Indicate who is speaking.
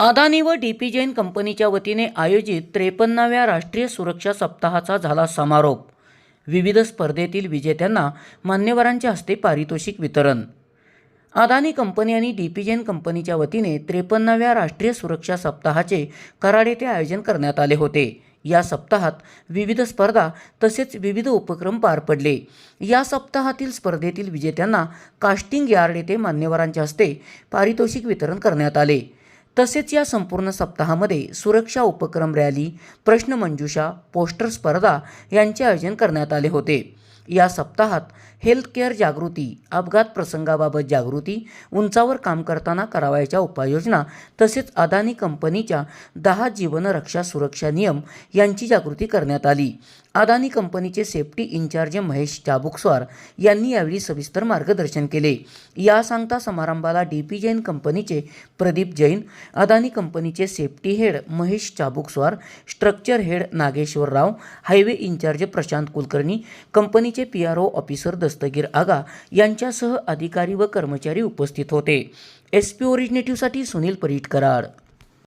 Speaker 1: अदानी व D P Jain कंपनीच्या वतीने आयोजित त्रेपन्नाव्या राष्ट्रीय सुरक्षा सप्ताहाचा झाला समारोप. विविध स्पर्धेतील विजेत्यांना मान्यवरांच्या हस्ते पारितोषिक वितरण. अदानी कंपनी आणि डी पी जैन कंपनीच्या वतीने त्रेपन्नाव्या राष्ट्रीय सुरक्षा सप्ताहाचे कराड येथे आयोजन करण्यात आले होते. या सप्ताहात विविध स्पर्धा तसेच विविध उपक्रम पार पडले. या सप्ताहातील स्पर्धेतील विजेत्यांना कास्टिंग यार्ड येथे मान्यवरांच्या हस्ते पारितोषिक वितरण करण्यात आले. तसेच या संपूर्ण सप्ताहामध्ये सुरक्षा उपक्रम रॅली प्रश्नमंजुषा पोस्टर स्पर्धा यांचे आयोजन करण्यात आले होते. या सप्ताहात हेल्थकेअर जागृती अपघात प्रसंगाबाबत जागृती उंचावर काम करताना करावयाच्या उपाययोजना तसेच अदानी कंपनीच्या दहा जीवनरक्षा सुरक्षा नियम यांची जागृती करण्यात आली. अदानी कंपनीचे सेफ्टी इन्चार्ज महेश चाबुकस्वार यांनी यावेळी सविस्तर मार्गदर्शन केले. या सांगता समारंभाला डी पी जैन कंपनीचे प्रदीप जैन अदानी कंपनीचे safety head Mahesh Chabukswar structure head Nageshwar Rao highway incharge Prashant Kulkarni कंपनीचे P R O officer Dastagir Aga यांच्यासह अधिकारी व कर्मचारी उपस्थित होते. एस पी ओरिजिनेटिव्हसाठी सुनील परीटकराड.